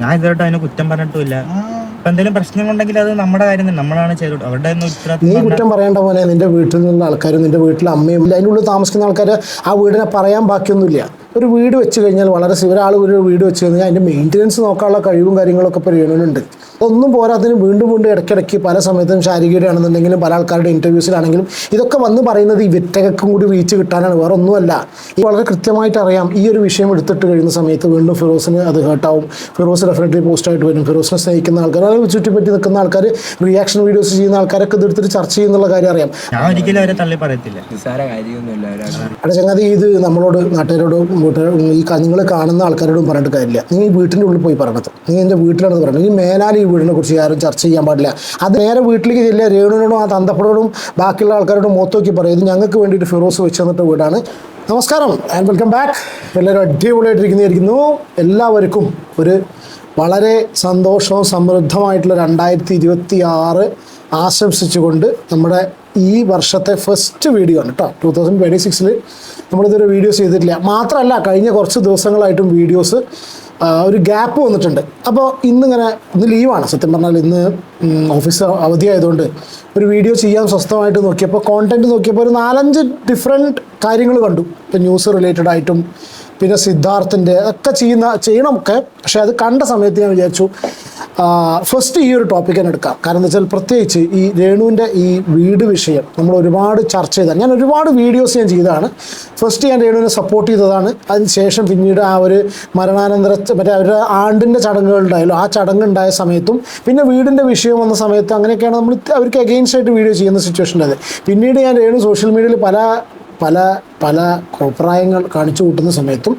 ഞാൻ ഇതുവരെ അതിനെ കുറ്റം പറഞ്ഞിട്ടില്ല ഇപ്പൊ എന്തെങ്കിലും പ്രശ്നങ്ങളുണ്ടെങ്കിൽ അത് നമ്മുടെ കാര്യം തന്നെ നമ്മളാണ് ചെയ്തോട്ട് അവരുടെ നീ കുറ്റം പറയേണ്ട പോലെ നിന്റെ വീട്ടിൽ നിന്ന് ആൾക്കാരും നിന്റെ വീട്ടിൽ അമ്മയും അതിന്റെ ഉള്ളിൽ താമസിക്കുന്ന ആൾക്കാർ ആ വീടിനെ പറയാൻ ബാക്കിയൊന്നുമില്ല. ഒരു വീട് വെച്ച് കഴിഞ്ഞാൽ വളരെ ഒരാൾ ഒരു വീട് വെച്ച് കഴിഞ്ഞാൽ അതിന്റെ മെയിന്റനൻസ് നോക്കാനുള്ള കഴിവും കാര്യങ്ങളൊക്കെ ഇപ്പോൾ രേണുവിനുണ്ട്. അതൊന്നും പോരാത്തിന് വീണ്ടും വീണ്ടും ഇടയ്ക്കിടയ്ക്ക് പല സമയത്തും ശാരീരികമാണെന്നുണ്ടെങ്കിലും പല ആൾക്കാരുടെ ഇന്റർവ്യൂസിലാണെങ്കിലും ഇതൊക്കെ വന്ന് പറയുന്നത് ഈ വിറ്റകക്കും കൂടി റീച്ച് കിട്ടാനാണ്. വേറെ ഒന്നുമല്ല. ഈ വളരെ കൃത്യമായിട്ട് അറിയാം. ഈ ഒരു വിഷയം എടുത്തിട്ട് കഴിയുന്ന സമയത്ത് വീണ്ടും ഫിറോസിന് അത് ഹേർട്ടാവും ഫിറോസ് ഡെഫിനറ്റ്ലി പോസ്റ്റായിട്ട് വരും. ഫിറോസിനെ സ്നേഹിക്കുന്ന ആൾക്കാർ അല്ലെങ്കിൽ ചുറ്റിപ്പറ്റി നിൽക്കുന്ന ആൾക്കാർ റിയാക്ഷൻ വീഡിയോസ് ചെയ്യുന്ന ആൾക്കാരൊക്കെ ഇതെടുത്തിട്ട് ചർച്ച ചെയ്യുന്നുള്ള കാര്യം അറിയാം. ഞാൻ ഒരിക്കലും അവരെ തള്ളി പറയത്തില്ല. അവിടെ ചങ്ങാതി ഇത് നമ്മളോട് നാട്ടുകാരോടും വീട്ടുകാരോടും ഈ നിങ്ങൾ കാണുന്ന ആൾക്കാരോടും പറഞ്ഞിട്ട് കാര്യമില്ല. നീ ഈ വീട്ടിന്റെ ഉള്ളിൽ പോയി പറയണത്. നീ എന്റെ വീട്ടിലാണെന്ന് പറയുന്നത് ഈ മേലാൽ ഈ വീടിനെ കുറിച്ച് ആരും ചർച്ച ചെയ്യാൻ പാടില്ല. അത് നേരെ വീട്ടിലേക്ക് ചെല്ലുക. രേണുവിനോടും ആ തന്തപ്പടോടും ബാക്കിയുള്ള ആൾക്കാരോടും മോത്തോക്കി പറയും. ഇത് ഞങ്ങൾക്ക് വേണ്ടിയിട്ട് ഫിറോസ് വെച്ച് തന്നിട്ട് വീടാണ്. നമസ്കാരം ആൻഡ് വെൽക്കം ബാക്ക് എല്ലാവരും അടിപൊളിയായിട്ടിരിക്കുന്നതായിരിക്കുന്നു. എല്ലാവർക്കും ഒരു വളരെ സന്തോഷവും സമൃദ്ധമായിട്ടുള്ള രണ്ടായിരത്തി ഇരുപത്തി ആറ് ആശംസിച്ചുകൊണ്ട് നമ്മുടെ ഈ വർഷത്തെ ഫസ്റ്റ് വീഡിയോ ആണ് കേട്ടോ ടൂ തൗസൻഡ് ട്വന്റി സിക്സിൽ നമ്മളിതൊരു വീഡിയോസ് ചെയ്തിട്ടില്ല. മാത്രമല്ല കഴിഞ്ഞ കുറച്ച് ദിവസങ്ങളായിട്ടും വീഡിയോസ് ഒരു ഗ്യാപ്പ് വന്നിട്ടുണ്ട്. അപ്പോൾ ഇന്നിങ്ങനെ ഇന്ന് ലീവാണ് സത്യം പറഞ്ഞാൽ ഇന്ന് ഓഫീസ് അവധിയായതുകൊണ്ട് ഒരു വീഡിയോ ചെയ്യാൻ സ്വസ്ഥമായിട്ട് നോക്കിയപ്പോൾ കോണ്ടന്റ് നോക്കിയപ്പോൾ ഒരു നാലഞ്ച് ഡിഫറെന്റ് കാര്യങ്ങൾ കണ്ടു. ഇപ്പം ന്യൂസ് റിലേറ്റഡ് ആയിട്ടും പിന്നെ സിദ്ധാർത്ഥിന്റെ ഒക്കെ ചെയ്യുന്ന ചെയ്യണമൊക്കെ. പക്ഷേ അത് കണ്ട സമയത്ത് ഞാൻ വിചാരിച്ചു ഫസ്റ്റ് ഈ ഒരു ടോപ്പിക് തന്നെ എടുക്കാം. കാരണം എന്താ വെച്ചാൽ പ്രത്യേകിച്ച് ഈ രേണുവിന്റെ ഈ വീട് വിഷയം നമ്മൾ ഒരുപാട് ചർച്ച ചെയ്താണ് ഞാൻ ഒരുപാട് വീഡിയോസ് ഞാൻ ചെയ്തതാണ്. ഫസ്റ്റ് ഞാൻ രേണുവിനെ സപ്പോർട്ട് ചെയ്തതാണ്. അതിന് ശേഷം പിന്നീട് ആ ഒരു മരണാനന്തര മറ്റേ അവരുടെ ആണ്ടിന്റെ ചടങ്ങുകളുണ്ടായാലും ആ ചടങ്ങുണ്ടായ സമയത്തും പിന്നെ വീടിന്റെ വിഷയം വന്ന സമയത്ത് അങ്ങനെയൊക്കെയാണ് നമ്മൾ അവർക്ക് അഗെയിൻസ്റ്റ് ആയിട്ട് വീഡിയോ ചെയ്യുന്ന സിറ്റുവേഷൻ അത് പിന്നീട് ഞാൻ രേണു സോഷ്യൽ മീഡിയയിൽ പല പല പല അഭിപ്രായങ്ങൾ കാണിച്ചു കൂട്ടുന്ന സമയത്തും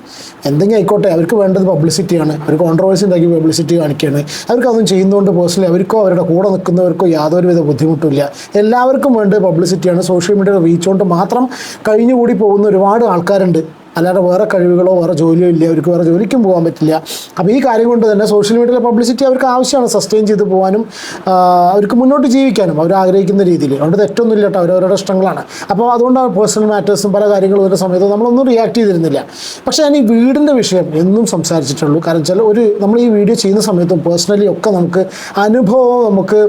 എന്തെങ്കിലും ആയിക്കോട്ടെ അവർക്ക് വേണ്ടത് പബ്ലിസിറ്റിയാണ് അവർ കോൺട്രവേഴ്സി ഉണ്ടാക്കി പബ്ലിസിറ്റി കാണിക്കുകയാണ്. അവർക്ക് അതൊന്നും ചെയ്യുന്നതുകൊണ്ട് പേഴ്സണലി അവർക്കോ അവരുടെ കൂടെ നിൽക്കുന്നവർക്കോ യാതൊരുവിധ ബുദ്ധിമുട്ടില്ല എല്ലാവർക്കും വേണ്ടത് പബ്ലിസിറ്റിയാണ് സോഷ്യൽ മീഡിയ റീച്ച് കൊണ്ട് മാത്രം കഴിഞ്ഞുകൂടി പോകുന്ന ഒരുപാട് ആൾക്കാരുണ്ട്. അല്ലാതെ വേറെ കഴിവുകളോ വേറെ ജോലിയോ ഇല്ല. അവർക്ക് വേറെ ജോലിക്കും പോകാൻ പറ്റില്ല. അപ്പോൾ ഈ കാര്യം കൊണ്ട് തന്നെ സോഷ്യൽ മീഡിയയിലെ പബ്ലിസിറ്റി അവർക്ക് ആവശ്യമാണ് സസ്റ്റെയിൻ ചെയ്ത് പോകാനും അവർക്ക് മുന്നോട്ട് ജീവിക്കാനും. അവർ ആഗ്രഹിക്കുന്ന രീതിയിൽ. അതുകൊണ്ട് തെറ്റൊന്നും ഇല്ല കേട്ടോ അവരവരുടെ ഇഷ്ടങ്ങളാണ്. അപ്പോൾ അതുകൊണ്ടാണ് പേഴ്സണൽ മാറ്റേഴ്സും പല കാര്യങ്ങളും വരുന്ന സമയത്ത് നമ്മളൊന്നും റിയാക്ട് ചെയ്തിരുന്നില്ല. പക്ഷേ ഞാൻ ഈ വീടിന്റെ വിഷയം എന്നും സംസാരിച്ചിട്ടുള്ളൂ. കാരണം വെച്ചാൽ ഒരു നമ്മൾ ഈ വീഡിയോ ചെയ്യുന്ന സമയത്തും പേഴ്സണലി ഒക്കെ നമുക്ക് അനുഭവം നമുക്ക്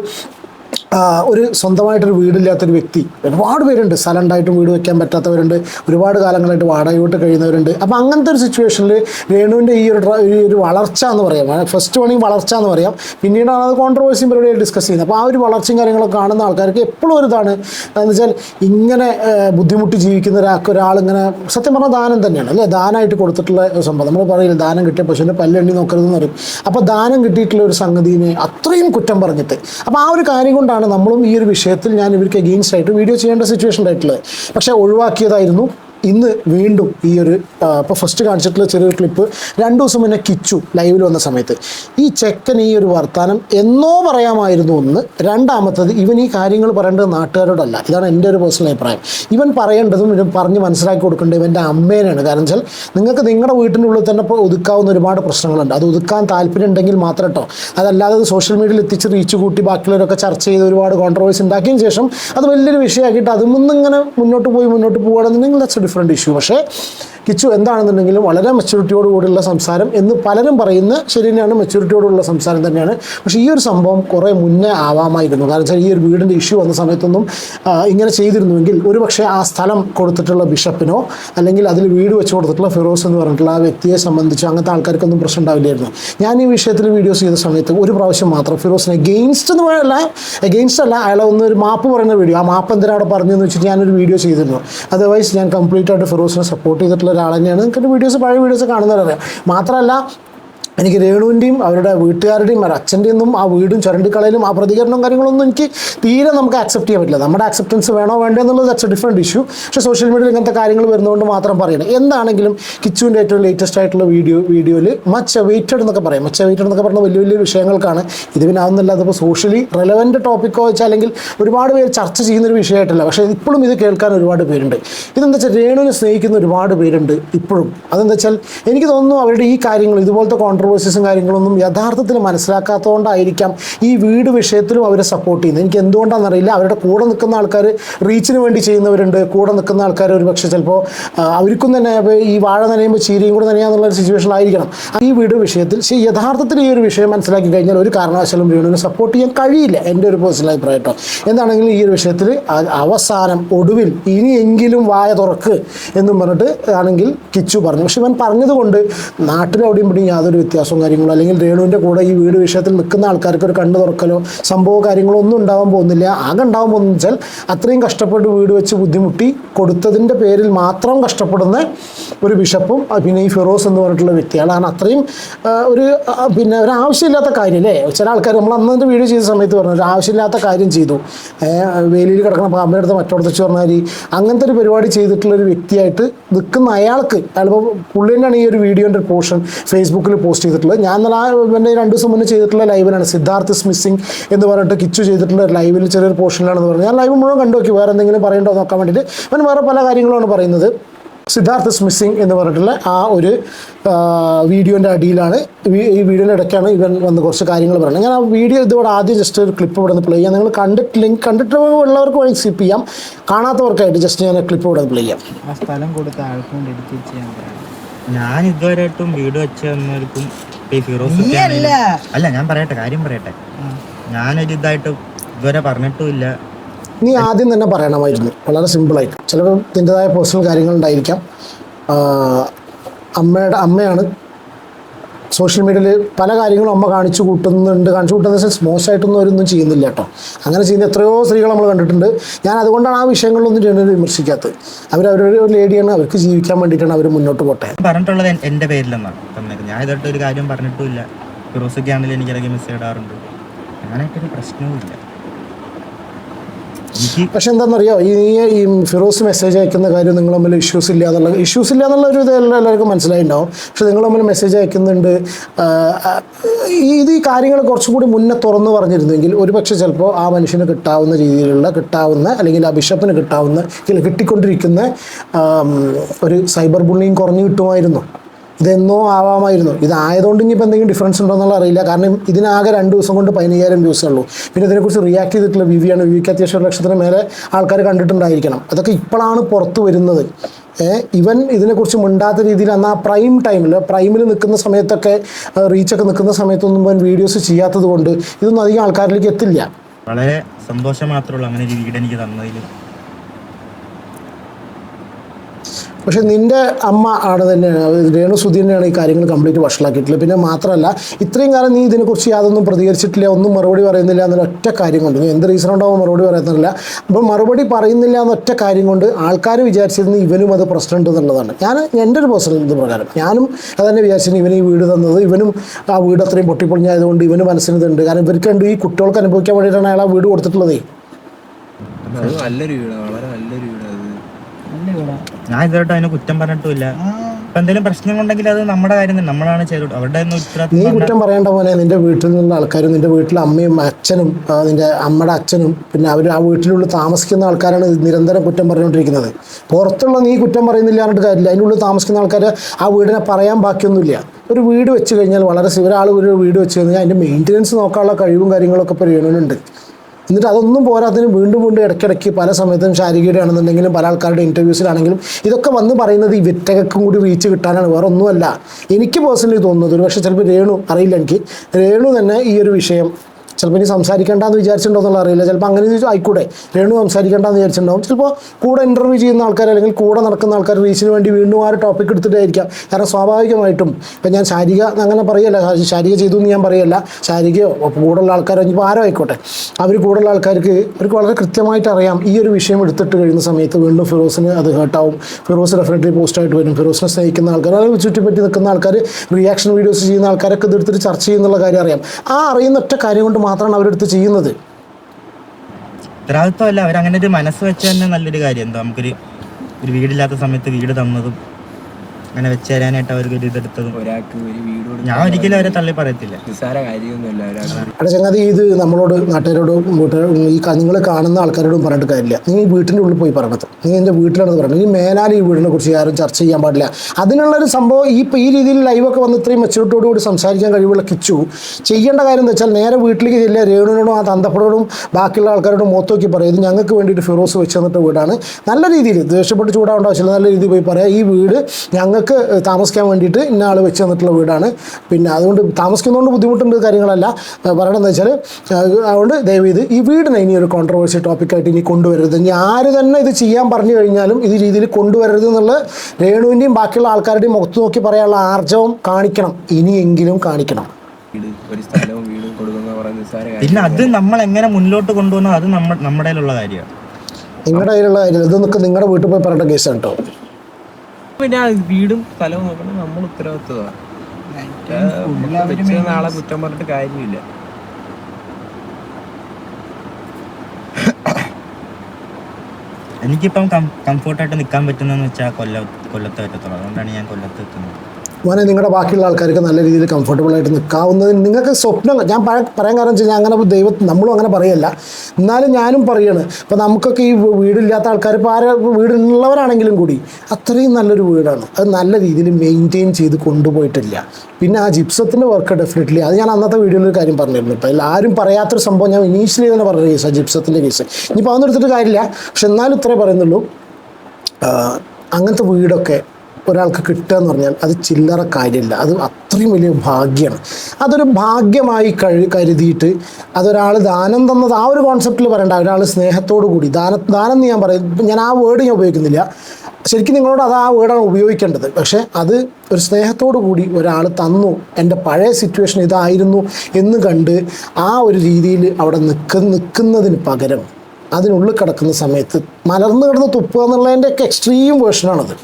ഒരു സ്വന്തമായിട്ടൊരു വീടില്ലാത്തൊരു വ്യക്തി. ഒരുപാട് പേരുണ്ട്. സ്ഥലം ഉണ്ടായിട്ടും വീട് വയ്ക്കാൻ പറ്റാത്തവരുണ്ട്. ഒരുപാട് കാലങ്ങളായിട്ട് വാടക വീട്ട് കഴിയുന്നവരുണ്ട്. അപ്പോൾ അങ്ങനത്തെ ഒരു സിറ്റുവേഷനിൽ രേണുവിന്റെ ഈ ഒരു ഈ ഒരു വളർച്ച എന്ന് പറയാം. ഫസ്റ്റ് വേണമെങ്കിൽ വളർച്ച എന്ന് പറയാം. പിന്നീടാണ് അത് കോൺട്രവേഴ്സിയും പരിപാടിയായി ഡിസ്കസ് ചെയ്യുന്നത്. അപ്പോൾ ആ ഒരു വളർച്ചയും കാര്യങ്ങളൊക്കെ കാണുന്ന ആൾക്കാർക്ക് എപ്പോഴും ഒരു ഇതാണ്. എന്ന് വെച്ചാൽ ഇങ്ങനെ ബുദ്ധിമുട്ടി ജീവിക്കുന്ന ഒരാൾക്ക് ഒരാളിങ്ങനെ സത്യം പറഞ്ഞാൽ ദാനം തന്നെയാണ്. അല്ലേ? ദാനമായിട്ട് കൊടുത്തിട്ടുള്ള സംഭവം. നമ്മൾ പറയില്ല ദാനം കിട്ടിയ പശുവിന്റെ പല്ലെണ്ണി നോക്കരുതെന്ന് പറയും. അപ്പോൾ ദാനം കിട്ടിയിട്ടുള്ള ഒരു സംഗതിനെ അത്രയും കുറ്റം പറഞ്ഞിട്ട്. അപ്പോൾ ആ ഒരു കാര്യം കൊണ്ടാണ് നമ്മളും ഈ ഒരു വിഷയത്തിൽ ഞാൻ ഇവർക്ക് അഗെയിൻസ്റ്റ് ആയിട്ട് വീഡിയോ ചെയ്യേണ്ട സിറ്റുവേഷൻ ആയിട്ടുള്ളത്. പക്ഷേ ഒഴിവാക്കിയതായിരുന്നു. ഇന്ന് വീണ്ടും ഈ ഒരു ഇപ്പോൾ ഫസ്റ്റ് കാണിച്ചിട്ടുള്ള ചെറിയൊരു ക്ലിപ്പ് രണ്ട് ദിവസം മുന്നേ കിച്ചു ലൈവിൽ വന്ന സമയത്ത്. ഈ ചെക്കൻ ഈ ഒരു വർത്താനം എന്നോ പറയാമായിരുന്നു ഒന്ന് രണ്ടാമത്തത് ഇവൻ ഈ കാര്യങ്ങൾ പറയേണ്ടത് നാട്ടുകാരോടല്ല. ഇതാണ് എന്റെ ഒരു പേഴ്സണൽ അഭിപ്രായം. ഇവൻ പറയേണ്ടതും ഇവൻ പറഞ്ഞ് മനസ്സിലാക്കി കൊടുക്കേണ്ടത് ഇവന്റെ അമ്മേനാണ് കാരണം വെച്ചാൽ നിങ്ങൾക്ക് നിങ്ങളുടെ വീട്ടിനുള്ളിൽ തന്നെ ഇപ്പോൾ ഒതുക്കാവുന്ന ഒരുപാട് പ്രശ്നങ്ങളുണ്ട്. അത് ഒതുക്കാൻ താല്പര്യം ഉണ്ടെങ്കിൽ മാത്രം കേട്ടോ. അതല്ലാതെ അത് സോഷ്യൽ മീഡിയയിൽ എത്തിച്ച് റീച്ച് കൂട്ടി ബാക്കിയുള്ളവരൊക്കെ ചർച്ച ചെയ്ത് ഒരുപാട് കോൺട്രവേഴ്സി ഉണ്ടാക്കിയതിന് ശേഷം അത് വലിയൊരു വിഷയമാക്കിയിട്ട് അതിൽ നിന്നിങ്ങനെ മുന്നോട്ട് പോയി മുന്നോട്ട് പോകുകയാണെന്നുണ്ടെങ്കിൽ ദാറ്റ്സ് ഡിഫറെന്റ് ഇഷ്യൂ പക്ഷേ കിച്ചു എന്താണെന്നുണ്ടെങ്കിലും വളരെ മെച്ചൂരിറ്റിയോട് കൂടിയുള്ള സംസാരം എന്ന് പലരും പറയുന്ന ശരി തന്നെയാണ്. മെച്ചൂരിറ്റിയോടുള്ള സംസാരം തന്നെയാണ്. പക്ഷേ ഈ ഒരു സംഭവം കുറേ മുന്നേ ആവാമായിരുന്നു. കാരണം വെച്ചാൽ ഈ ഒരു വീടിന്റെ ഇഷ്യൂ വന്ന സമയത്തൊന്നും ഇങ്ങനെ ചെയ്തിരുന്നുവെങ്കിൽ ഒരു പക്ഷേ ആ സ്ഥലം കൊടുത്തിട്ടുള്ള ബിഷപ്പിനോ അല്ലെങ്കിൽ അതിൽ വീട് വെച്ച് കൊടുത്തിട്ടുള്ള ഫിറോസ് എന്ന് പറഞ്ഞിട്ടുള്ള ആ വ്യക്തിയെ സംബന്ധിച്ച് അങ്ങനത്തെ ആൾക്കാർക്കൊന്നും പ്രശ്നം ഉണ്ടാവില്ലായിരുന്നു. ഞാൻ ഈ വിഷയത്തിൽ വീഡിയോസ് ചെയ്ത സമയത്ത് ഒരു പ്രാവശ്യം മാത്രം ഫിറോസിനെ എഗെയിൻസ്റ്റ് എന്ന് പറയല്ല എഗെയിൻസ്റ്റ് അല്ല അയാളെ ഒന്ന് ഒരു മാപ്പ് പറയുന്ന വീഡിയോ ആ മാപ്പ് എന്തിനാണ് അവിടെ പറഞ്ഞു എന്ന് വെച്ചിട്ട് ഞാനൊരു വീഡിയോ ചെയ്തിരുന്നു. അതർവൈസ് ഞാൻ കംപ്ലീറ്റ് ആയിട്ട് ഫിറോസിനെ സപ്പോർട്ട് ചെയ്തിട്ടുള്ള ഒരാൾ തന്നെയാണ് നിങ്ങൾക്ക് വീഡിയോസ് പഴയ വീഡിയോസ് കാണുന്നവരറിയാം. മാത്രമല്ല എനിക്ക് രേണുവിന്റെയും അവരുടെ വീട്ടുകാരുടെയും അവരുടെ അച്ഛന്റെ ഒന്നും ആ വീടും ചുരണ്ടിക്കളയിലും ആ പ്രതികരണവും കാര്യങ്ങളൊന്നും എനിക്ക് തീരെ നമുക്ക് ആക്സെപ്റ്റ് ചെയ്യാൻ പറ്റില്ല. നമ്മുടെ ആക്സെപ്റ്റൻസ് വേണോ വേണ്ടോ എന്നുള്ളത് ദാറ്റ്സ് എ ഡിഫറെന്റ് ഇഷ്യൂ പക്ഷേ സോഷ്യൽ മീഡിയയിൽ ഇങ്ങനത്തെ കാര്യങ്ങൾ വരുന്നതുകൊണ്ട് മാത്രം പറയണം. എന്താണെങ്കിലും കിച്ചുവിന്റെ ഏറ്റവും ലേറ്റസ്റ്റ് ആയിട്ടുള്ള വീഡിയോ വീഡിയോയിൽ മച്ച് വെയിറ്റഡ് എന്നൊക്കെ പറയും. മച്ച് വെയിറ്റഡ് എന്നൊക്കെ പറഞ്ഞ വലിയ വലിയ വിഷയങ്ങൾക്കാണ് ഇത് പിന്നെ അതൊന്നല്ല അതിപ്പോൾ സോഷ്യലി റെലവന്റ് ടോപ്പിക്കോ വെച്ചാൽ അല്ലെങ്കിൽ ഒരുപാട് പേര് ചർച്ച ചെയ്യുന്ന ഒരു വിഷയമായിട്ടല്ല. പക്ഷേ ഇപ്പോഴും ഇത് കേൾക്കാൻ ഒരുപാട് പേരുണ്ട്. ഇതെന്താ വെച്ചാൽ രേണുവിനെ സ്നേഹിക്കുന്ന ഒരുപാട് പേരുണ്ട് ഇപ്പോഴും. അതെന്താ വെച്ചാൽ എനിക്ക് തോന്നുന്നു അവരുടെ ഈ കാര്യങ്ങൾ ഇതുപോലത്തെ കോൺട്രോ കോൺട്രവേഴ്സീസും കാര്യങ്ങളൊന്നും യഥാർത്ഥത്തിൽ മനസ്സിലാക്കാത്തതുകൊണ്ടായിരിക്കാം ഈ വീട് വിഷയത്തിലും അവരെ സപ്പോർട്ട് ചെയ്യുന്നത്. എനിക്ക് എന്തുകൊണ്ടാണെന്നറിയില്ല അവരുടെ കൂടെ നിൽക്കുന്ന ആൾക്കാർ റീച്ചിന് വേണ്ടി ചെയ്യുന്നവരുണ്ട്. കൂടെ നിൽക്കുന്ന ആൾക്കാർ ഒരു പക്ഷേ ചിലപ്പോൾ അവർക്കും തന്നെ ഈ വാഴ നനയുമ്പോൾ ചീരയും കൂടെ നനയാന്നുള്ള ഒരു സിറ്റുവേഷൻ ആയിരിക്കണം. ഈ വീട് വിഷയത്തിൽ യഥാർത്ഥത്തിൽ ഈ ഒരു വിഷയം മനസ്സിലാക്കി കഴിഞ്ഞാൽ ഒരു കാരണവശാലും വീണുവിനെ സപ്പോർട്ട് ചെയ്യാൻ കഴിയില്ല. എന്റെ ഒരു പേഴ്സണൽ അഭിപ്രായം കേട്ടോ. എന്താണെങ്കിലും ഈ ഒരു വിഷയത്തിൽ അവസാനം ഒടുവിൽ ഇനിയെങ്കിലും വായ തുറക്ക് എന്നും പറഞ്ഞിട്ട് ആണെങ്കിൽ കിച്ചു പറഞ്ഞു. പക്ഷെ ഇവൻ പറഞ്ഞതുകൊണ്ട് നാട്ടിലെവിടെയും പിടിയും യാതൊരു വ്യത്യാസവും കാര്യങ്ങളോ അല്ലെങ്കിൽ രേണുവിന്റെ കൂടെ ഈ വീട് വിഷയത്തിൽ നിൽക്കുന്ന ആൾക്കാർക്ക് ഒരു കണ്ണു തുറക്കലോ സംഭവ കാര്യങ്ങളോ ഒന്നും ഉണ്ടാവാൻ പോകുന്നില്ല. ആകെ ഉണ്ടാവാൻ പോകുന്നത് വെച്ചാൽ അത്രയും കഷ്ടപ്പെട്ട് വീട് വെച്ച് ബുദ്ധിമുട്ടി കൊടുത്തതിന്റെ പേരിൽ മാത്രം കഷ്ടപ്പെടുന്ന ഒരു ബിഷപ്പും പിന്നെ ഈ ഫിറോസ് എന്ന് പറഞ്ഞിട്ടുള്ള വ്യക്തികളാണ് അത്രയും ഒരു പിന്നെ ഒരു ആവശ്യമില്ലാത്ത കാര്യം അല്ലേ? ചില ആൾക്കാർ നമ്മൾ അന്നത്തെ വീഡിയോ ചെയ്ത സമയത്ത് പറഞ്ഞു ഒരു ആവശ്യമില്ലാത്ത കാര്യം ചെയ്തു. വേലിയിൽ കിടക്കുന്ന പാമ്പിനടുത്ത് അടുത്ത് മറ്റോടത്ത് വെച്ച് പറഞ്ഞാൽ അങ്ങനത്തെ ഒരു പരിപാടി ചെയ്തിട്ടുള്ള ഒരു വ്യക്തിയായിട്ട് നിൽക്കുന്ന അയാൾക്ക് അയാളിപ്പോൾ പുള്ളിന്റെ ആണ് ഈ ഒരു വീഡിയോന്റെ പോർഷൻ ഫേസ്ബുക്കിൽ പോസ്റ്റ് ചെയ്തിട്ടുള്ളത്. ഞാൻ ആ പിന്നെ രണ്ട് ദിവസം മുന്നേ ചെയ്തിട്ടുള്ള ലൈവിലാണ് സിദ്ധാർത്ഥ് മിസ്സിംഗ് എന്ന് പറഞ്ഞിട്ട് കിച്ചു ചെയ്തിട്ടുള്ള ലൈവിൽ ചെറിയൊരു പോർഷനിലാണെന്ന് പറഞ്ഞു. ഞാൻ ലൈവ് മുഴുവൻ കണ്ടു നോക്കി. വേറെ എന്തെങ്കിലും പറയണ്ടോ നോക്കാൻ വേണ്ടിയിട്ട്. അവൻ വേറെ പല കാര്യങ്ങളാണ് പറയുന്നത്. സിദ്ധാർത്ഥ് മിസ്സിംഗ് എന്ന് പറഞ്ഞിട്ടുള്ള ആ ഒരു വീഡിയോന്റെ അടിയിലാണ്. ഈ- വീഡിയോന്റെ ഇടയ്ക്കാണ് ഇവൻ വന്ന് കുറച്ച് കാര്യങ്ങൾ പറയുന്നത് ഞാൻ ആ വീഡിയോ ഇതോടെ ആദ്യം ജസ്റ്റ് ഒരു ക്ലിപ്പ് ഇവിടെ നിന്ന് പ്ലേ ചെയ്യാം. നിങ്ങൾ കണ്ടിട്ടില്ലെങ്കിൽ കണ്ടിട്ട് ഉള്ളവർക്ക് വേണമെങ്കിൽ സ്കിപ്പ് ചെയ്യാം. കാണാത്തവർക്കായിട്ട് ജസ്റ്റ് ഞാൻ ക്ലിപ്പ് ഇവിടെ പ്ലേ ചെയ്യാം. ആ സ്ഥലം കൊടുത്ത ആൾക്കൊണ്ട് എഡിറ്റ് ചെയ്യാൻ ഞാൻ ഇതുവരെയായിട്ടും വീട് വെച്ച വന്നവർക്കും ഈ ഫിറോസ് ഒക്കെ അല്ല ഞാൻ പറയട്ടെ കാര്യം പറയട്ടെ. ഞാനൊരു ഇതായിട്ട് ഇതുവരെ പറഞ്ഞിട്ടുമില്ല. നീ ആദ്യം തന്നെ പറയണമായിരുന്നു വളരെ സിമ്പിളായിട്ട് ചിലപ്പോൾ നിന്റെതായ പേഴ്സണൽ കാര്യങ്ങളുണ്ടായിരിക്കാം ഉണ്ടായിരിക്കാം. അമ്മയുടെ അമ്മയാണ് സോഷ്യൽ മീഡിയയിൽ പല കാര്യങ്ങളും അമ്മ കാണിച്ചു കൂട്ടുന്നുണ്ട്. കാണിച്ചു കൂട്ടുന്ന സെൻസ് മോശമായിട്ടൊന്നും അവരൊന്നും ചെയ്യുന്നില്ല കേട്ടോ. അങ്ങനെ ചെയ്യുന്ന എത്രയോ സ്ത്രീകൾ നമ്മൾ കണ്ടിട്ടുണ്ട്. ഞാൻ അതുകൊണ്ടാണ് ആ വിഷയങ്ങളിലൊന്നും ജനറൽ വിമർശിക്കാത്തത്. അവർ അവരുടെ ഒരു ലേഡിയാണ്. അവർക്ക് ജീവിക്കാൻ വേണ്ടിയിട്ടാണ് അവർ മുന്നോട്ട് പോട്ടെ. പറഞ്ഞിട്ടുള്ളത് എന്റെ പേരിലെന്നാണ്. ഞാൻ ഇതായിട്ട് ഒരു കാര്യം പറഞ്ഞിട്ടില്ല ഫിറോസൊക്കെ ആണെങ്കിലും മിസ് മെസ്സേജ് ഇടാറുണ്ട് ഒരു പ്രശ്നവും ഇല്ല എനിക്ക് പക്ഷെ എന്താണെന്നറിയോ? ഈ ഈ ഫിറോസ് മെസ്സേജ് അയക്കുന്ന കാര്യം നിങ്ങൾ തമ്മിൽ ഇഷ്യൂസ് ഇല്ല എന്നുള്ള ഇഷ്യൂസ് ഇല്ല എന്നുള്ള ഒരു ഇത് എല്ലാ- എല്ലാവർക്കും മനസ്സിലായിട്ടുണ്ടാവും. പക്ഷെ നിങ്ങൾ തമ്മിൽ മെസ്സേജ് അയക്കുന്നുണ്ട്. ഇത് ഈ കാര്യങ്ങൾ കുറച്ചും കൂടി മുന്നേ തുറന്നു പറഞ്ഞിരുന്നെങ്കിൽ ഒരു പക്ഷേ ചിലപ്പോൾ ആ മനുഷ്യന് കിട്ടാവുന്ന രീതിയിലുള്ള കിട്ടാവുന്ന അല്ലെങ്കിൽ ആ ബിഷപ്പിന് കിട്ടാവുന്ന അല്ലെങ്കിൽ കിട്ടിക്കൊണ്ടിരിക്കുന്ന ഒരു സൈബർ ബുള്ളിങ് കുറഞ്ഞു കിട്ടുമായിരുന്നു. ഇതെന്നോ ആവാമായിരുന്നു. ഇതായതുകൊണ്ട് ഇനിയിപ്പോൾ എന്തെങ്കിലും ഡിഫറൻസ് ഉണ്ടോ എന്നുള്ള അറിയില്ല. കാരണം ഇതിനാകെ രണ്ട് ദിവസം കൊണ്ട് പതിനയ്യായിരം വ്യൂസേ ഉള്ളൂ. പിന്നെ ഇതിനെക്കുറിച്ച് റിയാക്ട് ചെയ്തിട്ടുള്ള വിവിയാണ്. വിവിക്ക് അത്യാവശ്യം ഒരു ലക്ഷത്തിന് മേലെ ആൾക്കാർ കണ്ടിട്ടുണ്ടായിരിക്കണം. അതൊക്കെ ഇപ്പോഴാണ് പുറത്ത് വരുന്നത്. ഇവൻ ഇതിനെക്കുറിച്ച് മിണ്ടാത്ത രീതിയിൽ അന്ന് ആ പ്രൈം ടൈമിൽ പ്രൈമിൽ നിൽക്കുന്ന സമയത്തൊക്കെ റീച്ചൊക്കെ നിൽക്കുന്ന സമയത്തൊന്നും ഇവൻ വീഡിയോസ് ചെയ്യാത്തത് കൊണ്ട് ഇതൊന്നും അധികം ആൾക്കാരിലേക്ക് എത്തില്ല. വളരെ സന്തോഷം മാത്രമേ ഉള്ളൂ അങ്ങനെ ഒരു വീട് എനിക്ക് തന്നതിൽ പക്ഷെ നിന്റെ അമ്മ ആണ് തന്നെയാണ്. രേണു സുധി തന്നെയാണ് ഈ കാര്യങ്ങൾ കംപ്ലീറ്റ് വഷളാക്കിയിട്ടുള്ളത്. പിന്നെ മാത്രമല്ല ഇത്രയും കാലം നീ ഇതിനെക്കുറിച്ച് യാതൊന്നും പ്രതികരിച്ചിട്ടില്ല ഒന്നും മറുപടി പറയുന്നില്ല എന്നൊരു ഒറ്റ കാര്യം കൊണ്ട്. നീ എന്ത് റീസൺ ഉണ്ടാവും മറുപടി പറയുന്നില്ല? അപ്പോൾ മറുപടി പറയുന്നില്ല എന്നൊറ്റ കാര്യം കൊണ്ട് ആൾക്കാർ വിചാരിച്ചിരുന്നു ഇവനും അത് പ്രശ്നമുണ്ട് എന്നുള്ളതാണ്. ഞാൻ എന്റെ ഒരു പേഴ്സണൽ ഇത് പ്രകാരം ഞാനും അതന്നെ വിചാരിച്ചിരുന്നു ഇവന് ഈ വീട് തന്നത് ഇവനും ആ വീട് അത്രയും പൊട്ടിപ്പൊളിഞ്ഞായതുകൊണ്ട് ഇവന് മനസ്സിന് ഇതുണ്ട് കാരണം ഇവർക്ക് ഉണ്ട് ഈ കുട്ടികൾക്ക് അനുഭവിക്കാൻ വേണ്ടിയിട്ടാണ് അയാൾ ആ വീട് കൊടുത്തിട്ടുള്ളതേ. നല്ലൊരു വീടാ വളരെ നല്ലൊരു വീടാ അത്. നല്ല വീടാ. ഞാൻ ഇതായിട്ട് അതിനെ കുറ്റം പറഞ്ഞിട്ടില്ല ഇപ്പൊ എന്തെങ്കിലും പ്രശ്നമുണ്ടെങ്കിൽ അത് നമ്മുടെ കാര്യം തന്നെ നമ്മളാണ് ചെയ്തോട്ടെ അവരുടെ ഒന്നും നീ ഉത്തരവാദിത്വം കുറ്റം പറയേണ്ട പോലെ നിന്റെ വീട്ടിൽ നിന്നുള്ള ആൾക്കാരും നിന്റെ വീട്ടിലെ അമ്മയും അച്ഛനും ആ, നിന്റെ അമ്മയുടെ അച്ഛനും പിന്നെ അവർ ആ വീട്ടിലുള്ള താമസിക്കുന്ന ആൾക്കാരാണ് ഇത് നിരന്തരം കുറ്റം പറഞ്ഞുകൊണ്ടിരിക്കുന്നത്. പുറത്തുള്ള നീ കുറ്റം പറയുന്നില്ല എന്നിട്ട് കാര്യമില്ല. അതിന്റെ ഉള്ളിൽ താമസിക്കുന്ന ആൾക്കാർ ആ വീടിനെ പറയാൻ ബാക്കിയൊന്നുമില്ല. ഒരു വീട് വെച്ച് കഴിഞ്ഞാൽ വളരെ ഒരാൾ ഒരു വീട് വെച്ച് കഴിഞ്ഞാൽ അതിന്റെ മെയിന്റനൻസ് നോക്കാനുള്ള കഴിവും കാര്യങ്ങളൊക്കെ ഇപ്പോൾ രേണുവിനുണ്ട്. എന്നിട്ട് അതൊന്നും പോരാത്തതിന് വീണ്ടും വീണ്ടും ഇടയ്ക്കിടയ്ക്ക് പല സമയത്തും ശാരീരികയുടെ ആണെന്നുണ്ടെങ്കിലും പല ആൾക്കാരുടെ ഇന്റർവ്യൂസിലാണെങ്കിലും ഇതൊക്കെ വന്ന് പറയുന്നത് ഈ വിറ്റകൾക്കും കൂടി റീച്ച് കിട്ടാനാണ്. വേറെ ഒന്നുമല്ല. എനിക്ക് പേഴ്സണലി തോന്നുന്നത് ഒരു പക്ഷേ ചിലപ്പോൾ രേണു അറിയില്ല എനിക്ക്. രേണു തന്നെ ഈ ഒരു വിഷയം ചിലപ്പോൾ ഇനി സംസാരിക്കേണ്ടെന്ന് വിചാരിച്ചിട്ടുണ്ടോ അറിയില്ല. ചിലപ്പോൾ അങ്ങനെ ആയിക്കൂടെ. രേണു സംസാരിക്കേണ്ടെന്ന് വിചാരിച്ചിട്ടുണ്ടാവും. ചിലപ്പോൾ കൂടെ ഇന്റർവ്യൂ ചെയ്യുന്ന ആൾക്കാർ അല്ലെങ്കിൽ കൂടെ നടക്കുന്ന ആൾക്കാർ റീച്ചിന് വേണ്ടി വീണ്ടും ആ ഒരു ടോപ്പിക് എടുത്തിട്ടായിരിക്കാം. കാരണം സ്വാഭാവികമായിട്ടും ഇപ്പം ഞാൻ ശാരിക അങ്ങനെ പറയല്ല. ശാരിക ചെയ്തു എന്ന് ഞാൻ പറയല്ല. ശാരികയോ കൂടുതലുള്ള ആൾക്കാരോ ഇനിയിപ്പോൾ ആരോ ആയിക്കോട്ടെ. അവർ കൂടുതലുള്ള ആൾക്കാർക്ക് അവർക്ക് വളരെ കൃത്യമായിട്ട് അറിയാം. ഈ ഒരു വിഷയം എടുത്തിട്ട് കഴിയുന്ന സമയത്ത് വീണ്ടും ഫിറോസിന് അത് ഹേർട്ടാവും ഫിറോസ് ഡെഫിനറ്റ്ലി പോസ്റ്റായിട്ട് വരും. ഫിറോസിനെ സ്നേഹിക്കുന്ന ആൾക്കാർ അല്ലെങ്കിൽ ചുറ്റിപ്പറ്റി നിൽക്കുന്ന ആൾക്കാർ റിയാക്ഷൻ വീഡിയോസ് ചെയ്യുന്ന ആൾക്കാരൊക്കെ ഇത് എടുത്തിട്ട് ചർച്ച ചെയ്യുന്നുള്ള കാര്യം അറിയാം. ആ അറിയുന്ന ഒറ്റ കാര്യം കൊണ്ട് മാത്രമാണ് അവരെടുത്ത് ചെയ്യുന്നത്. ഉത്തരവാദിത്വമല്ല അവരങ്ങനെ ഒരു മനസ്സ് വെച്ച് തന്നെ നല്ലൊരു കാര്യം. എന്താ നമുക്കൊരു ഒരു വീടില്ലാത്ത സമയത്ത് വീട് തന്നതും അങ്ങനെ വെച്ച് തരാനായിട്ട് അവർക്ക് ഒരു ഇതെടുത്തതും ഒരാൾക്ക് ഒരു വീട് ഞാൻ ഒരിക്കലും അവരെ തള്ളി പറയത്തില്ല. നിസ്സാര കാര്യമൊന്നുമില്ല. അല്ല ചങ്ങാതി ഇത് നമ്മളോട് നാട്ടുകാരോടും വീട്ടുകാരോടും ഈ നിങ്ങൾ കാണുന്ന ആൾക്കാരോടും പറഞ്ഞിട്ട് കാര്യമില്ല. നീ ഈ വീട്ടിന്റെ ഉള്ളിൽ പോയി പറഞ്ഞത് നീ എന്റെ വീട്ടിലാണെന്ന് പറഞ്ഞത് ഈ മേലാൽ ഈ വീടിനെ കുറിച്ച് ആരും ചർച്ച ചെയ്യാൻ പാടില്ല. അതിനുള്ള ഒരു സംഭവം ഈ ഈ രീതിയിൽ ലൈവൊക്കെ വന്ന് ഇത്രയും മെച്ചൂരിറ്റോട് കൂടി സംസാരിക്കാൻ കഴിവുള്ള കിച്ചു ചെയ്യേണ്ട കാര്യം എന്ന് വെച്ചാൽ നേരെ വീട്ടിലേക്ക് ചെല്ലുക. രേണുവിനോടും ആ തന്തപ്പടോടും ബാക്കിയുള്ള ആൾക്കാരോടും മൊത്തമൊക്കെ പറയും. ഇത് ഞങ്ങൾക്ക് വേണ്ടിയിട്ട് ഫിറോസ് വെച്ച് തന്നിട്ട് വീടാണ്. നല്ല രീതിയിൽ ദേഷ്യപ്പെട്ട് ചൂടാവേണ്ട ആവശ്യമില്ല. നല്ല രീതിയിൽ പോയി പറയാം. ഈ വീട് ഞങ്ങൾക്ക് താമസിക്കാൻ വേണ്ടിയിട്ട് ഇന്ന ആൾ വെച്ച് തന്നിട്ടുള്ള വീടാണ്. പിന്നെ അതുകൊണ്ട് താമസിക്കുന്നതുകൊണ്ട് ബുദ്ധിമുട്ടുണ്ട് കാര്യങ്ങളല്ല. പറയണമെന്ന് വെച്ചാൽ അതുകൊണ്ട് അതുകൊണ്ട് ദയവീത് ഈ വീടിനെ ഇനി ഒരു കോൺട്രവേഴ്സി ടോപ്പിക്കായിട്ട് ഇനി കൊണ്ടുവരരുത്. ഇനി ആര് തന്നെ ഇത് ചെയ്യാൻ പറഞ്ഞു കഴിഞ്ഞാലും ഇത് രീതിയിൽ കൊണ്ടുവരരുത് എന്നുള്ള രേണുവിന്റെയും ബാക്കിയുള്ള ആൾക്കാരുടെയും മുഖത്ത് നോക്കി പറയാനുള്ള ആർജവം കാണിക്കണം. ഇനിയെങ്കിലും കാണിക്കണം. വീട് ഒരു സ്ഥലവും വീടും കൊടുക്കുന്ന പറയുന്ന നിസ്സാര പിന്നെ അത് നമ്മൾ എങ്ങനെ മുന്നോട്ട് കൊണ്ടുപോകുന്നു അത് നമ്മ നമ്മുടെ കയ്യിലുള്ള കാര്യമാണ്. നിങ്ങളുടെ കയ്യിലുള്ള കാര്യം ഇത് നിങ്ങളുടെ വീട്ടിൽ പോയി പറയേണ്ട കേസാണ് കേട്ടോ പിന്നെ വീടും സ്ഥലവും നോക്കണം നമ്മൾ ഉത്തരവാദിത്തമാണ്. വെച്ച് നാളെ കുറ്റം പറഞ്ഞിട്ട് കാര്യമില്ല. എനിക്കിപ്പം കംഫോർട്ടായിട്ട് നിൽക്കാൻ പറ്റുന്നതെന്ന് വെച്ചാൽ കൊല്ല കൊല്ലത്ത് പറ്റത്തുള്ളൂ. അതുകൊണ്ടാണ് ഞാൻ കൊല്ലത്ത് നിൽക്കുന്നത് മോനെ നിങ്ങളുടെ ബാക്കിയുള്ള ആൾക്കാർക്ക് നല്ല രീതിയിൽ കംഫർട്ടബിൾ ആയിട്ട് നിൽക്കാവുന്നതിന് നിങ്ങൾക്ക് സ്വപ്നം ഞാൻ പറയാൻ കാരണം വെച്ചാൽ ഞാൻ അങ്ങനെ ദൈവം നമ്മളും അങ്ങനെ പറയല്ല. എന്നാലും ഞാനും പറയാണ് ഇപ്പോൾ നമുക്കൊക്കെ ഈ വീടില്ലാത്ത ആൾക്കാർ ഇപ്പോൾ ആരെ വീടുള്ളവരാണെങ്കിലും കൂടി അത്രയും നല്ലൊരു വീടാണ്. അത് നല്ല രീതിയിൽ മെയിന്റെയിൻ ചെയ്ത് കൊണ്ടുപോയിട്ടില്ല. പിന്നെ ആ ജിപ്സത്തിന്റെ വർക്ക് ഡെഫിനറ്റ്ലി അത് ഞാൻ അന്നത്തെ വീഡിയോയിൽ ഒരു കാര്യം പറഞ്ഞിരുന്നു. ഇപ്പോൾ ആരും പറയാത്തൊരു സംഭവം ഞാൻ ഇനീഷ്യലി തന്നെ പറഞ്ഞ കേസാണ് ജിപ്സത്തിന്റെ കേസ് ഇനിയിപ്പോൾ അതൊന്നും എടുത്തിട്ട് കാര്യമില്ല. പക്ഷെ എന്നാലും ഇത്രേ പറയുന്നുള്ളൂ. അങ്ങനത്തെ വീടൊക്കെ ഒരാൾക്ക് കിട്ടുക എന്ന് പറഞ്ഞാൽ അത് ചില്ലറ കാര്യമില്ല. അത് അത്രയും വലിയ ഭാഗ്യമാണ് അതൊരു ഭാഗ്യമായി കഴി കരുതിയിട്ട് അതൊരാൾ ദാനം തന്നത് ആ ഒരു കോൺസെപ്റ്റിൽ പറയണ്ട. ഒരാൾ സ്നേഹത്തോടു കൂടി. ദാന ദാനം എന്ന് ഞാൻ പറയും. ഞാൻ ആ വേർഡ് ഞാൻ ഉപയോഗിക്കുന്നില്ല. ശരിക്കും നിങ്ങളോട് അത് ആ വേർഡാണ് ഉപയോഗിക്കേണ്ടത്. പക്ഷേ അത് ഒരു സ്നേഹത്തോടു കൂടി ഒരാൾ തന്നു. എന്റെ പഴയ സിറ്റുവേഷൻ ഇതായിരുന്നു എന്ന് കണ്ട് ആ ഒരു രീതിയിൽ അവിടെ നിൽക്കുന്ന നിൽക്കുന്നതിന് പകരം അതിനുള്ളിൽ കിടക്കുന്ന സമയത്ത് മലർന്നു കിടന്ന് തുപ്പുക എന്നുള്ളതിന്റെ ഒക്കെ എക്സ്ട്രീം വേർഷനാണത്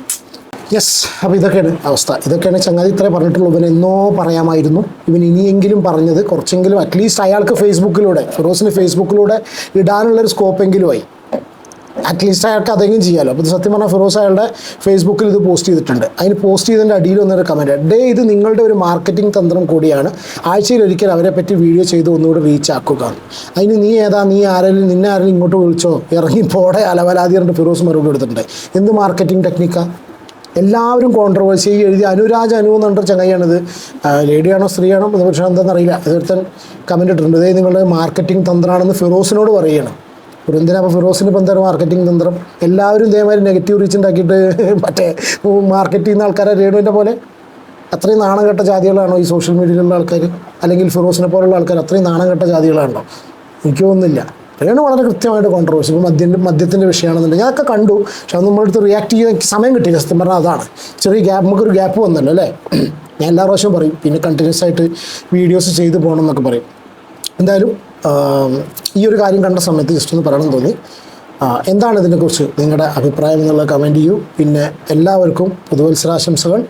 യെസ് അപ്പോൾ ഇതൊക്കെയാണ് അവസ്ഥ. ഇതൊക്കെയാണ് ചങ്ങാതി ഇത്രേ പറഞ്ഞിട്ടുള്ളൂ. ഇവൻ എന്നോ പറയാമായിരുന്നു. ഇവൻ ഇനിയെങ്കിലും പറഞ്ഞത് കുറച്ചെങ്കിലും അറ്റ്ലീസ്റ്റ് അയാൾക്ക് ഫേസ്ബുക്കിലൂടെ ഫിറോസിന് ഫേസ്ബുക്കിലൂടെ ഇടാനുള്ളൊരു സ്കോപ്പെങ്കിലും ആയി അറ്റ്ലീസ്റ്റ് അയാൾക്ക് അതെങ്കിലും ചെയ്യാമല്ലോ അപ്പോൾ സത്യം പറഞ്ഞാൽ ഫിറോസ് അയാളുടെ ഫേസ്ബുക്കിൽ ഇത് പോസ്റ്റ് ചെയ്തിട്ടുണ്ട്. അതിന് പോസ്റ്റ് ചെയ്തതിന്റെ അടിയിൽ വന്നൊരു കമന്റ് ഡേ ഇത് നിങ്ങളുടെ ഒരു മാർക്കറ്റിംഗ് തന്ത്രം കൂടിയാണ്. ആഴ്ചയിൽ ഒരിക്കൽ അവരെ പറ്റി വീഡിയോ ചെയ്ത് ഒന്നുകൂടെ റീച്ച് ആക്കുക. അതിന് നീ ഏതാ? നീ ആരെങ്കിലും നിന്നെ ആരെങ്കിലും ഇങ്ങോട്ട് വിളിച്ചോ? ഇറങ്ങി പോടെ അലവലാതി പറഞ്ഞിട്ട് ഫിറോസ് മറുപടി കൊടുത്തിട്ടുണ്ട്. എന്ത് മാർക്കറ്റിംഗ് ടെക്നിക്കാണ് എല്ലാവരും കോൺട്രവേഴ്സി എഴുതി അനുരാജ് അനു എന്ന് പറഞ്ഞിട്ട് ചങ്ങയാണിത് ലേഡിയാണോ സ്ത്രീയാണോ എന്ന് പക്ഷേ എന്താണെന്ന് അറിയില്ല. അതൊരുത്തൻ കമന്റ് ഇട്ടിട്ടുണ്ട്. ഇതേ നിങ്ങളുടെ മാർക്കറ്റിംഗ് തന്ത്രമാണെന്ന് ഫിറോസിനോട് പറയണം. ഒരു എന്തിനാ അപ്പോൾ ഫിറോസിന് ഇപ്പം എന്താണ് മാർക്കറ്റിംഗ് തന്ത്രം? എല്ലാവരും ഇതേമാതിരി നെഗറ്റീവ് റീച്ച് ഉണ്ടാക്കിയിട്ട് മറ്റേ മാർക്കറ്റ് ചെയ്യുന്ന ആൾക്കാരെ രേണുവിന്റെ പോലെ? അത്രയും നാണം കെട്ട ജാതികളാണോ ഈ സോഷ്യൽ മീഡിയയിലുള്ള ആൾക്കാർ അല്ലെങ്കിൽ ഫിറോസിനെ പോലുള്ള ആൾക്കാർ അത്രയും നാണം കെട്ട ജാതികളാണോ? എനിക്ക് തോന്നുന്നില്ല. രേണു വളരെ കൃത്യമായിട്ട് കോൺട്രവേഴ്സി ഇപ്പോൾ മദ്യന്റെ മദ്യത്തിന്റെ വിഷയമാണെന്നുണ്ടെങ്കിൽ അതൊക്കെ കണ്ടു. പക്ഷെ അത് നമ്മളടുത്ത് റിയാക്ട് ചെയ്യാൻ സമയം കിട്ടിയില്ല സത്യം പറഞ്ഞാൽ അതാണ്. ചെറിയ ഗ്യാപ്പ് നമുക്കൊരു ഗ്യാപ്പ് വന്നല്ലോ അല്ലേ? ഞാൻ എല്ലാ പ്രാവശ്യവും പറയും. പിന്നെ കണ്ടിന്യൂസ് ആയിട്ട് വീഡിയോസ് ചെയ്ത് പോകണം എന്നൊക്കെ പറയും. എന്തായാലും ഈ ഒരു കാര്യം കണ്ട സമയത്ത് ജസ്റ്റ് ഒന്ന് പറയണം തോന്നി. എന്താണ് ഇതിനെക്കുറിച്ച് നിങ്ങളുടെ അഭിപ്രായം എന്നുള്ളത് കമന്റ് ചെയ്യൂ. പിന്നെ എല്ലാവർക്കും പുതുവത്സരാശംസകൾ.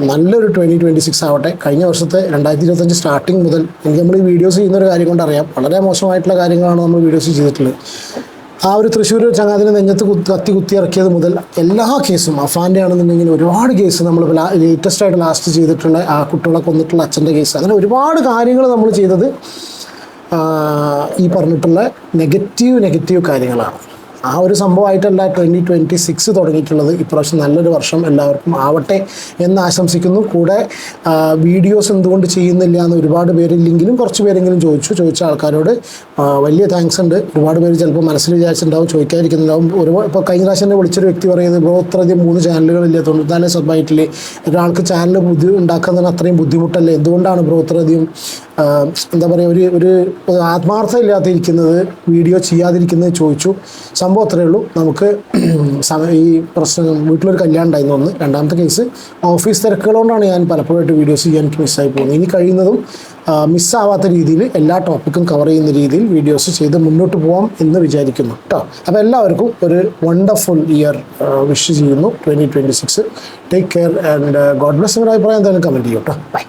നല്ലൊരു ട്വന്റി ട്വന്റി സിക്സ് ആവട്ടെ. കഴിഞ്ഞ വർഷത്തെ രണ്ടായിരത്തി ഇരുപത്തഞ്ച് സ്റ്റാർട്ടിങ് മുതൽ എനിക്ക് നമ്മൾ ഈ വീഡിയോസ് ചെയ്യുന്ന ഒരു കാര്യം കൊണ്ട് അറിയാം. വളരെ മോശമായിട്ടുള്ള കാര്യങ്ങളാണ് നമ്മൾ വീഡിയോസ് ചെയ്തിട്ടുള്ളത്. ആ ഒരു തൃശ്ശൂർ ചങ്ങാതിനെ നെഞ്ഞത്ത് കുത്തി കത്തി കുത്തി ഇറക്കിയത് മുതൽ എല്ലാ കേസും അഫാന്റെ ആണെന്നുണ്ടെങ്കിൽ ഒരുപാട് കേസ് നമ്മൾ ലേറ്റസ്റ്റ് ആയിട്ട് ലാസ്റ്റ് ചെയ്തിട്ടുള്ള ആ കുട്ടികളെ കൊന്നിട്ടുള്ള അച്ഛന്റെ കേസ് അങ്ങനെ ഒരുപാട് കാര്യങ്ങൾ നമ്മൾ ചെയ്തത് ഈ പറഞ്ഞിട്ടുള്ള നെഗറ്റീവ് നെഗറ്റീവ് കാര്യങ്ങളാണ്. ആ ഒരു സംഭവമായിട്ടല്ല ട്വന്റി ട്വന്റി സിക്സ് തുടങ്ങിയിട്ടുള്ളത്. ഇപ്രാവശ്യം നല്ലൊരു വർഷം എല്ലാവർക്കും ആവട്ടെ എന്ന് ആശംസിക്കുന്നു. കൂടെ വീഡിയോസ് എന്തുകൊണ്ട് ചെയ്യുന്നില്ല എന്ന് ഒരുപാട് പേരില്ലെങ്കിലും കുറച്ച് പേരെങ്കിലും ചോദിച്ചു. ചോദിച്ച ആൾക്കാരോട് വലിയ താങ്ക്സ് ഉണ്ട്. ഒരുപാട് പേര് ചിലപ്പോൾ മനസ്സിൽ വിചാരിച്ചിട്ടുണ്ടാവും ചോദിക്കാതിരിക്കുന്നുണ്ടാവും. ഒരുപാട് ഇപ്പോൾ കഴിഞ്ഞ പ്രാവശ്യം തന്നെ വിളിച്ചൊരു വ്യക്തി പറയുന്നത് ബ്രോ ഇത്രയധികം മൂന്ന് ചാനലുകളില്ല തൊണ്ണൂറ്റാൽ സബ്ബായിട്ടിൽ ഒരാൾക്ക് ചാനൽ ബുദ്ധി ഉണ്ടാക്കുന്നതിന് അത്രയും ബുദ്ധിമുട്ടല്ലേ? എന്തുകൊണ്ടാണ് ബ്രോ ഇത്രയധികം എന്താ പറയുക ഒരു ഒരു ആത്മാർത്ഥം ഇല്ലാതിരിക്കുന്നത് വീഡിയോ ചെയ്യാതിരിക്കുന്നത് ചോദിച്ചു. സംഭവം അത്രയേ ഉള്ളൂ. നമുക്ക് ഈ പ്രശ്നം വീട്ടിലൊരു കല്യാണം ഉണ്ടായിരുന്നു ഒന്ന് രണ്ടാമത്തെ കേസ് ഓഫീസ് തിരക്കുകളോണ്ടാണ് ഞാൻ പലപ്പോഴായിട്ട് വീഡിയോസ് ചെയ്യാൻ എനിക്ക് മിസ്സായി പോകുന്നത്. ഇനി കഴിയുന്നതും മിസ്സാവാത്ത രീതിയിൽ എല്ലാ ടോപ്പിക്കും കവർ ചെയ്യുന്ന രീതിയിൽ വീഡിയോസ് ചെയ്ത് മുന്നോട്ട് പോകാം എന്ന് വിചാരിക്കുന്നു. കേട്ടോ അപ്പോൾ എല്ലാവർക്കും ഒരു വണ്ടർഫുൾ ഇയർ വിഷ് ചെയ്യുന്നു. Twenty twenty six take care and God bless നിങ്ങളുടെ അഭിപ്രായം എന്തായാലും കമന്റ് ചെയ്യും കേട്ടോ ബൈ